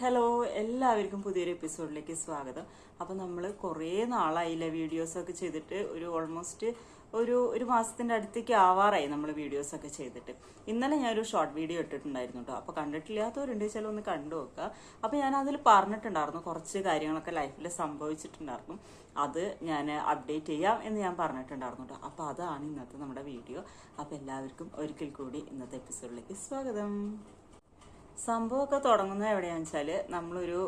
Hello എല്ലാവർക്കും പുതിയൊരു എപ്പിസോഡിലേക്ക് സ്വാഗതം. അപ്പോൾ നമ്മൾ കുറേ നാളായില്ല വീഡിയോസൊക്കെ ചെയ്തിട്ട് ഒരു ഓൾമോസ്റ്റ് ഒരു ഒരു മാസത്തിന്റെ അടുത്തേക്ക് ആവാറായി നമ്മൾ വീഡിയോസൊക്കെ ചെയ്തിട്ട്. ഇന്നലെ ഞാനൊരു ഷോർട്ട് വീഡിയോ ഇട്ടിട്ടുണ്ടായിരുന്നു കേട്ടോ അപ്പോൾ കണ്ടിട്ടില്ലാത്തവരുണ്ട് ചില ഒന്ന് കണ്ടു നോക്കുക. അപ്പോൾ ഞാൻ അതിൽ പറഞ്ഞിട്ടുണ്ടായിരുന്നു കുറച്ച് കാര്യങ്ങളൊക്കെ ലൈഫിൽ സംഭവിച്ചിട്ടുണ്ടായിരുന്നു. അത് ഞാൻ അപ്ഡേറ്റ് ചെയ്യാം എന്ന് ഞാൻ പറഞ്ഞിട്ടുണ്ടായിരുന്നു കേട്ടോ അപ്പോൾ അതാണ് ഇന്നത്തെ നമ്മുടെ വീഡിയോ അപ്പോൾ എല്ലാവർക്കും ഒരിക്കൽ കൂടി ഇന്നത്തെ എപ്പിസോഡിലേക്ക് സ്വാഗതം. സംഭവമൊക്കെ തുടങ്ങുന്നത് എവിടെയാണെന്ന് വെച്ചാൽ നമ്മളൊരു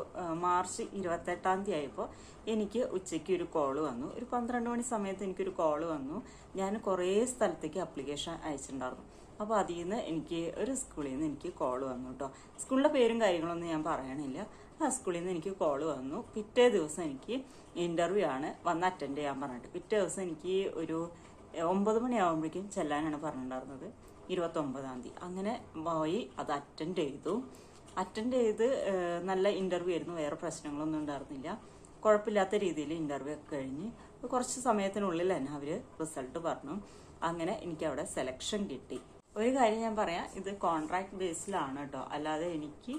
മാർച്ച് ഇരുപത്തെട്ടാം തീയതി ആയപ്പോൾ എനിക്ക് ഉച്ചയ്ക്ക് ഒരു കോൾ വന്നു. ഒരു പന്ത്രണ്ട് മണി സമയത്ത് എനിക്കൊരു കോൾ വന്നു. ഞാൻ കുറേ സ്ഥലത്തേക്ക് അപ്ലിക്കേഷൻ അയച്ചിട്ടുണ്ടായിരുന്നു. അപ്പോൾ അതിൽ നിന്ന് എനിക്ക് ഒരു സ്കൂളിൽ നിന്ന് എനിക്ക് കോൾ വന്നു കേട്ടോ സ്കൂളിന്റെ പേരും കാര്യങ്ങളൊന്നും ഞാൻ പറയണില്ല. ആ സ്കൂളിൽ നിന്ന് എനിക്ക് കോൾ വന്നു. പിറ്റേ ദിവസം എനിക്ക് ഇന്റർവ്യൂ ആണ് വന്ന് അറ്റൻഡ് ചെയ്യാൻ പറഞ്ഞിട്ട്. പിറ്റേ ദിവസം എനിക്ക് ഒരു ഒമ്പത് മണിയാകുമ്പോഴേക്കും ചെല്ലാനാണ് പറഞ്ഞിട്ടുണ്ടായിരുന്നത്. ഇരുപത്തൊമ്പതാം തീയതി. അങ്ങനെ പോയി അത് അറ്റൻഡ് ചെയ്തു. അറ്റൻഡ് ചെയ്ത് നല്ല ഇന്റർവ്യൂ ആയിരുന്നു. വേറെ പ്രശ്നങ്ങളൊന്നും ഉണ്ടായിരുന്നില്ല. കുഴപ്പമില്ലാത്ത രീതിയിൽ ഇന്റർവ്യൂ ഒക്കെ കഴിഞ്ഞ് കുറച്ച് സമയത്തിനുള്ളിൽ തന്നെ അവർ റിസൾട്ട് പറഞ്ഞു. അങ്ങനെ എനിക്ക് അവിടെ സെലക്ഷൻ കിട്ടി. ഒരു കാര്യം ഞാൻ പറയാം. ഇത് കോൺട്രാക്ട് ബേസിലാണ് കേട്ടോ അല്ലാതെ എനിക്ക്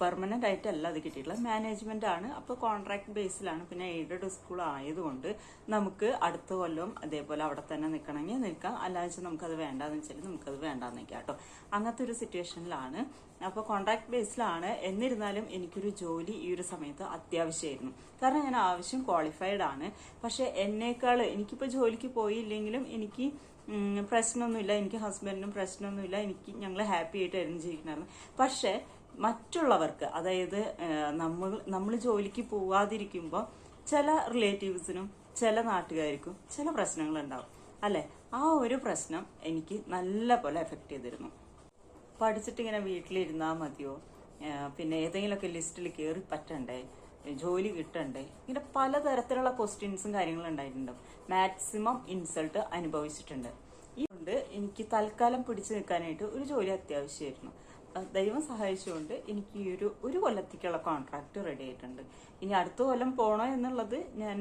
പെർമനന്റ് ആയിട്ടല്ല അത് കിട്ടിയിട്ടുള്ളത്. മാനേജ്മെന്റ് ആണ്. അപ്പോൾ കോൺട്രാക്ട് ബേസിലാണ് പിന്നെ എയ്ഡഡ് സ്കൂൾ ആയതുകൊണ്ട് നമുക്ക് അടുത്ത കൊല്ലം അതേപോലെ അവിടെ തന്നെ നിൽക്കണമെങ്കിൽ നിൽക്കാം. അല്ലാതെ നമുക്കത് വേണ്ടാന്ന് വെച്ചാൽ നമുക്കത് വേണ്ടാന്ന് നിൽക്കാം കേട്ടോ അങ്ങനത്തെ ഒരു സിറ്റുവേഷനിലാണ് അപ്പോൾ കോൺട്രാക്ട് ബേസിലാണ് എന്നിരുന്നാലും എനിക്കൊരു ജോലി ഈ ഒരു സമയത്ത് അത്യാവശ്യമായിരുന്നു. കാരണം ഞാൻ ആവശ്യം ക്വാളിഫൈഡ് ആണ്. പക്ഷേ എന്നേക്കാൾ എനിക്കിപ്പോൾ ജോലിക്ക് പോയില്ലെങ്കിലും എനിക്ക് പ്രശ്നമൊന്നുമില്ല. എനിക്ക് ഹസ്ബൻഡിനും പ്രശ്നമൊന്നുമില്ല. എനിക്ക് ഞങ്ങൾ ഹാപ്പി ആയിട്ട് ജീവിക്കണമായിരുന്നു. പക്ഷേ മറ്റുള്ളവർക്ക് അതായത് നമ്മൾ നമ്മൾ ജോലിക്ക് പോവാതിരിക്കുമ്പോൾ ചില റിലേറ്റീവ്സിനും ചില നാട്ടുകാർക്കും ചില പ്രശ്നങ്ങളുണ്ടാവും. അല്ലെ? ആ ഒരു പ്രശ്നം എനിക്ക് നല്ല പോലെ എഫക്ട് ചെയ്തിരുന്നു. പഠിച്ചിട്ട് ഇങ്ങനെ വീട്ടിലിരുന്നാൽ മതിയോ പിന്നെ ഏതെങ്കിലുമൊക്കെ ലിസ്റ്റിൽ കയറി പറ്റണ്ടേ ജോലി കിട്ടണ്ടേ? ഇങ്ങനെ പലതരത്തിലുള്ള ക്വസ്റ്റ്യൻസും കാര്യങ്ങളും ഉണ്ടായിട്ടുണ്ടാവും മാക്സിമം ഇൻസൾട്ട് അനുഭവിച്ചിട്ടുണ്ട്. കൊണ്ട് എനിക്ക് തൽക്കാലം പിടിച്ചു നിൽക്കാനായിട്ട് ഒരു ജോലി അത്യാവശ്യമായിരുന്നു. ദൈവം സഹായിച്ചുകൊണ്ട് എനിക്ക് ഈ ഒരു ഒരു കൊല്ലത്തേക്കുള്ള കോൺട്രാക്ട് റെഡി ആയിട്ടുണ്ട്. ഇനി അടുത്ത കൊല്ലം പോണോ എന്നുള്ളത് ഞാൻ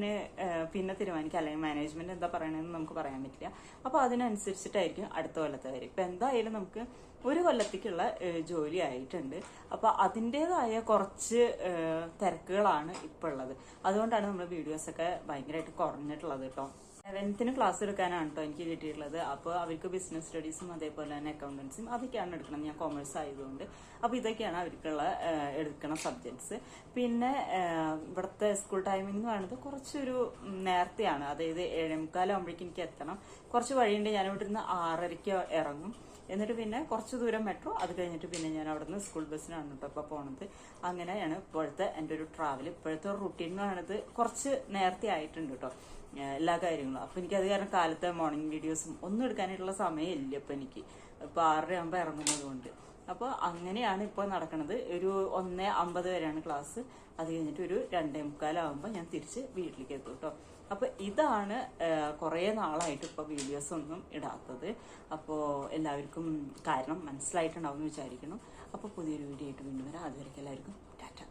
പിന്നെ തീരുമാനിക്കാം. അല്ലെങ്കിൽ മാനേജ്മെന്റ് എന്താ പറയണതെന്ന് നമുക്ക് പറയാൻ പറ്റില്ല. അപ്പോൾ അതിനനുസരിച്ചിട്ടായിരിക്കും അടുത്ത കൊല്ലത്തെ കാര്യം. ഇപ്പം എന്തായാലും നമുക്ക് ഒരു കൊല്ലത്തേക്കുള്ള ജോലി ആയിട്ടുണ്ട്. അപ്പോൾ അതിന്റേതായ കുറച്ച് തിരക്കുകളാണ് ഇപ്പോൾ ഉള്ളത്. അതുകൊണ്ടാണ് നമ്മുടെ വീഡിയോസൊക്കെ ഭയങ്കരമായിട്ട് കുറഞ്ഞിട്ടുള്ളത് കേട്ടോ സെവൻത്തിന് ക്ലാസ് എടുക്കാനാണ് കേട്ടോ എനിക്ക് കിട്ടിയിട്ടുള്ളത്. അപ്പോൾ അവർക്ക് ബിസിനസ് സ്റ്റഡീസും അതേപോലെ തന്നെ അക്കൗണ്ടൻസും അതൊക്കെയാണ് എടുക്കണം. ഞാൻ കോമേഴ്സ് ആയതുകൊണ്ട്. അപ്പോൾ ഇതൊക്കെയാണ് അവർക്കുള്ള എടുക്കണ സബ്ജക്ട്സ് പിന്നെ ഇവിടുത്തെ സ്കൂൾ ടൈമിംഗ് എന്ന് പറയുന്നത് കുറച്ചൊരു നേരത്തെയാണ്. അതായത് ഏഴേമുക്കാലാകുമ്പോഴേക്കും എനിക്ക് എത്തണം. കുറച്ച് വഴിയുണ്ട്. ഞാൻ ഇവിടെ നിന്ന് ആറരയ്ക്ക് ഇറങ്ങും. എന്നിട്ട് പിന്നെ കുറച്ച് ദൂരം മെട്രോ അത് കഴിഞ്ഞിട്ട് പിന്നെ ഞാൻ അവിടുന്ന് സ്കൂൾ ബസ്സിനാണ് കേട്ടോ ഇപ്പോൾ പോണത്. അങ്ങനെയാണ് ഇപ്പോഴത്തെ എന്റെ ഒരു ട്രാവൽ ഇപ്പോഴത്തെ റുട്ടീൻ എന്ന് പറയുന്നത് കുറച്ച് നേരത്തെ ആയിട്ടുണ്ട് കേട്ടോ എല്ലാ കാര്യങ്ങളും. അപ്പൊ എനിക്ക് അത് കാരണം കാലത്തെ മോർണിംഗ് വീഡിയോസും ഒന്നും എടുക്കാനായിട്ടുള്ള സമയമില്ല ഇപ്പൊ എനിക്ക്. ഇപ്പൊ ആറര ആകുമ്പോൾ ഇറങ്ങുന്നത് കൊണ്ട്. അപ്പോൾ അങ്ങനെയാണ് ഇപ്പോൾ നടക്കുന്നത് ഒരു ഒന്ന് അമ്പത് വരെയാണ് ക്ലാസ് അത് കഴിഞ്ഞിട്ട് ഒരു രണ്ടേ മുക്കാലാവുമ്പോൾ ഞാൻ തിരിച്ച് വീട്ടിലേക്ക് എത്തും കേട്ടോ അപ്പോൾ ഇതാണ് കുറേ നാളായിട്ട് ഇപ്പോൾ വീഡിയോസ് ഒന്നും ഇടാത്തത്. അപ്പോൾ എല്ലാവർക്കും കാരണം മനസ്സിലായിട്ടുണ്ടാവും എന്ന് വിചാരിക്കണം അപ്പോൾ പുതിയൊരു വീഡിയോ ആയിട്ട് വീണ്ടും വരാം. അതുവരെയ്ക്ക് എല്ലാവർക്കും ടാറ്റ.